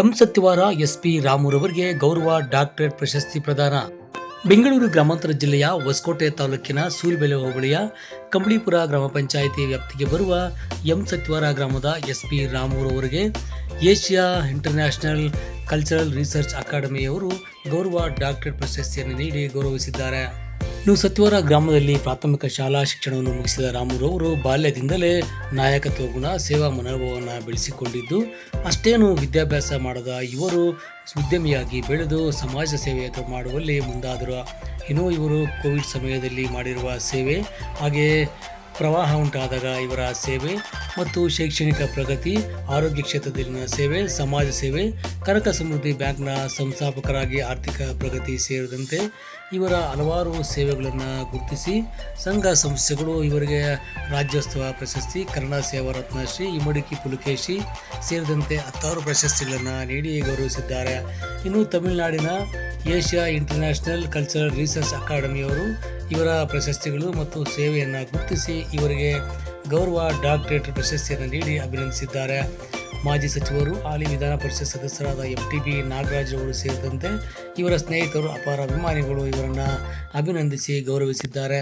M Satyavara SP ರಾಮುರವರಿಗೆ ಗೌರವ doctorate ಪ್ರಶಸ್ತಿ ಪ್ರದಾನ. ಬೆಂಗಳೂರು ಗ್ರಾಮಾಂತರ ಜಿಲ್ಲೆಯ ಹೊಸಕೋಟೆ ತಾಲೂಕಿನ ಸೂರಿಬೆಲೆ ಹೋಬಳಿಯ ಕಂಬಳಿಪುರ ಗ್ರಾಮ ಪಂಚಾಯಿತಿ ವ್ಯಾಪ್ತಿಗೆ ಬರುವ ಎಂ ಸತ್ಯವಾರ ಗ್ರಾಮದ ಎಸ್ಪಿ ರಾಮುರವರಿಗೆ ಏಷ್ಯಾ ಇಂಟರ್ನ್ಯಾಷನಲ್ ಕಲ್ಚರಲ್ ರಿಸರ್ಚ್ ಅಕಾಡೆಮಿಯವರು ಗೌರವ ಡಾಕ್ಟರೇಟ್ ಪ್ರಶಸ್ತಿಯನ್ನು ನೀಡಿ ಗೌರವಿಸಿದ್ದಾರೆ. ಇನ್ನು ಸತ್ವರ ಗ್ರಾಮದಲ್ಲಿ ಪ್ರಾಥಮಿಕ ಶಾಲಾ ಶಿಕ್ಷಣವನ್ನು ಮುಗಿಸಿದ ರಾಮುರು ಅವರು ಬಾಲ್ಯದಿಂದಲೇ ನಾಯಕತ್ವ ಗುಣ, ಸೇವಾ ಮನೋಭಾವವನ್ನು ಬೆಳೆಸಿಕೊಂಡಿದ್ದು, ಅಷ್ಟೇನು ವಿದ್ಯಾಭ್ಯಾಸ ಮಾಡದ ಇವರು ಉದ್ಯಮಿಯಾಗಿ ಬೆಳೆದು ಸಮಾಜ ಸೇವೆ ಮಾಡುವಲ್ಲಿ ಮುಂದಾದರು. ಇನ್ನು ಇವರು ಕೋವಿಡ್ ಸಮಯದಲ್ಲಿ ಮಾಡಿರುವ ಸೇವೆ ಹಾಗೆಯೇ ಪ್ರವಾಹ ಉಂಟಾದಾಗ ಇವರ ಸೇವೆ ಮತ್ತು ಶೈಕ್ಷಣಿಕ ಪ್ರಗತಿ, ಆರೋಗ್ಯ ಕ್ಷೇತ್ರದಲ್ಲಿನ ಸೇವೆ, ಸಮಾಜ ಸೇವೆ, ಕನಕ ಸಮೃದ್ಧಿ ಬ್ಯಾಂಕ್ನ ಸಂಸ್ಥಾಪಕರಾಗಿ ಆರ್ಥಿಕ ಪ್ರಗತಿ ಸೇರಿದಂತೆ ಇವರ ಹಲವಾರು ಸೇವೆಗಳನ್ನು ಗುರುತಿಸಿ, ಸಂಘ ಸಂಸ್ಥೆಗಳು ಇವರಿಗೆ ರಾಜ್ಯೋತ್ಸವ ಪ್ರಶಸ್ತಿ, ಕನ್ನಡ ಸೇವಾ ರತ್ನಶ್ರೀ ಇಮ್ಮಡಿಕಿ ಪುಲಕೇಶಿ ಸೇರಿದಂತೆ ಹತ್ತಾರು ಪ್ರಶಸ್ತಿಗಳನ್ನು ನೀಡಿ ಗೌರವಿಸಿದ್ದಾರೆ. ಇನ್ನು ತಮಿಳುನಾಡಿನ ಏಷ್ಯಾ ಇಂಟರ್ನ್ಯಾಷನಲ್ ಕಲ್ಚರಲ್ ರಿಸರ್ಚ್ ಅಕಾಡೆಮಿಯವರು ಇವರ ಪ್ರಶಸ್ತಿಗಳು ಮತ್ತು ಸೇವೆಯನ್ನು ಗುರುತಿಸಿ ಇವರಿಗೆ ಗೌರವ ಡಾಕ್ಟರೇಟ್ ಪ್ರಶಸ್ತಿಯನ್ನು ನೀಡಿ ಅಭಿನಂದಿಸಿದ್ದಾರೆ. ಮಾಜಿ ಸಚಿವರು, ಹಾಲಿ ವಿಧಾನ ಪರಿಷತ್ ಸದಸ್ಯರಾದ ಎಂ ಟಿ ಬಿ ನಾಗರಾಜ್ ಅವರು ಸೇರಿದಂತೆ ಇವರ ಸ್ನೇಹಿತರು ಅಪಾರ ಅಭಿಮಾನಿಗಳು ಇವರನ್ನು ಅಭಿನಂದಿಸಿ ಗೌರವಿಸಿದ್ದಾರೆ.